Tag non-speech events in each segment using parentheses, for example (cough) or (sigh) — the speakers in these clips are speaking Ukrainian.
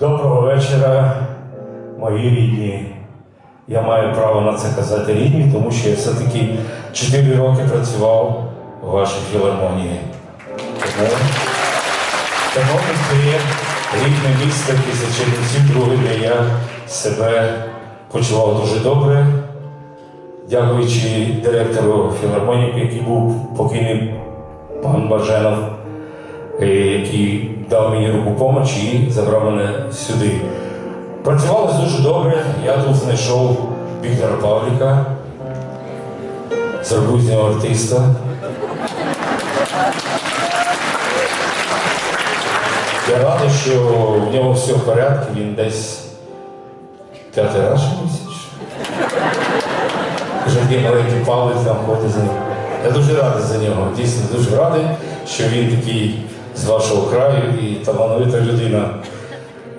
Доброго вечора, мої рідні. Я маю право на це казати рідні, тому що я все-таки 4 роки працював у вашій філармонії. Тому Тернопіль є рідне місто після Чернівців, друге, де я себе почував дуже добре. Дякуючи директору філармонії, який був покійний пан Баженов, який дав мені руку помочі і забрав мене сюди. Працювалося дуже добре. Я тут знайшов Віктора Павліка, зробив артиста. Я радий, що в нього все в порядку, він десь п'ятий раз місяць. Такий маленький палець там ходить за ним. Я дуже радий за нього. Дійсно дуже радий, що він такий з вашого краю і талановита людина.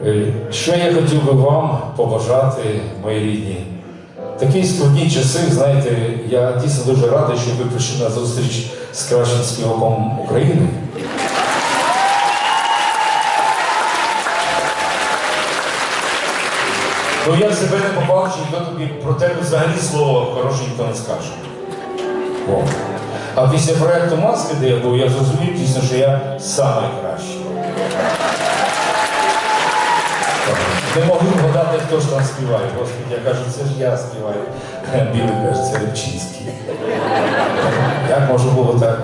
Е, Що я хотів би вам побажати, мої рідні? Такі складні часи, знаєте, я дійсно дуже радий, що ви прийшли на зустріч з кращим співаком України. Ну я себе не побачив, ніхто тобі про тебе взагалі слово ніхто не скаже. О. А після проєкту маски, де я був, я зрозумів дійсно, що я найкращий. Не могли вгадати, хто ж там співає. Господи, я кажу, це ж я співаю. (laughs) Білий каже, це Рибчинський. Як можна було так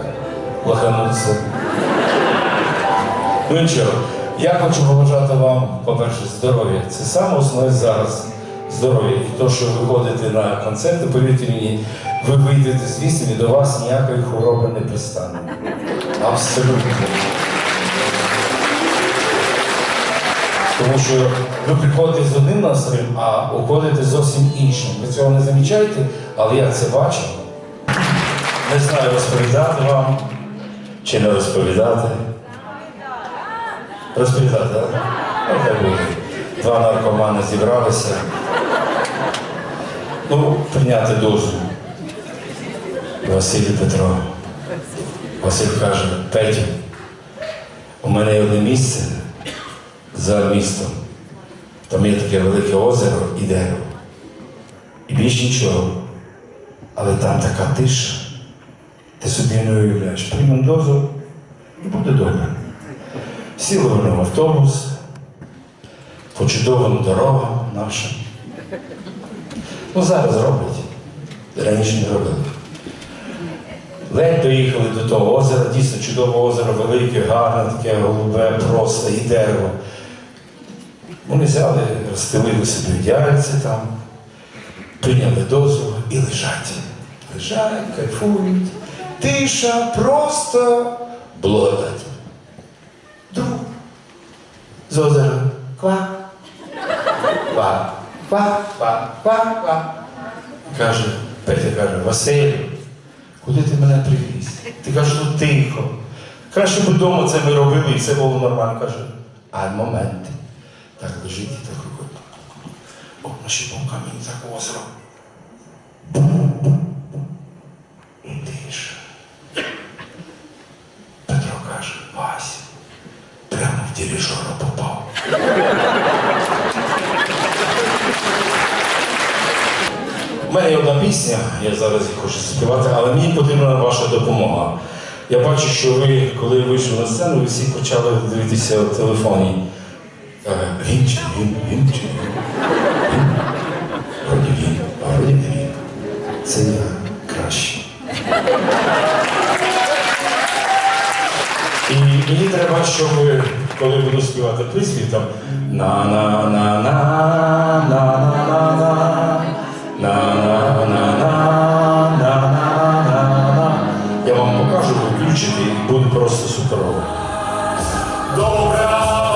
лоханутися? Ну нічого, я хочу побажати вам, по-перше, здоров'я. Це саме основне зараз здоров'я. І то, що ви ходите на концерти, повірте мені, ви вийдете з місцем і до вас ніякої хвороби не пристане. Абсолютно. Тому що ви приходите з одним настроєм, а уходите зовсім іншим. Ви цього не замічаєте, але я це бачу. Не знаю, розповідати вам чи не розповідати. Розповідати, так? Ну. Два наркомани зібралися. Ну, прийняти дозу. Василь Петро. Василь каже, Петю, у мене є одне місце за містом. Там є таке велике озеро і дерево. І більш нічого. Але там така тиша. Ти собі не уявляєш. Приймемо дозу і буде добре. Сіли вони в автобус, по чудовим дорогам нашим. Ну, зараз роблять. Раніше не робили. Ледь доїхали до того озера, дійсно чудове озеро, велике, гарне, таке голубе, просто і дерево. Вони взяли, розстелили собі одягається там, прийняли дозу і лежать. Лежать, кайфують. Тиша, просто благодать. Друг з озера. Ква. Ква. Ква, па, па, па. Каже, Петя каже, Василю, куди ти мене привіз? Ти кажеш, ну тихо. Краще б вдома це ми робили і все було нормально. Каже, а момент. Так лежить і так рукою. О, наші камінь так озеро. І тиша. Петро каже, Вася, прямо в дирижера попав. У мене є одна пісня, я зараз її хочу співати, але мені потрібна ваша допомога. Я бачу, що ви, коли вийшли на сцену, ви всі почали дивитися в телефоні. Е, Він чи він, він чи він. Він. А вроді не він. Це я краще. І мені треба, щоб коли буду співати приспів, там на на на на на на на на на включити буде просто суперово. Добре!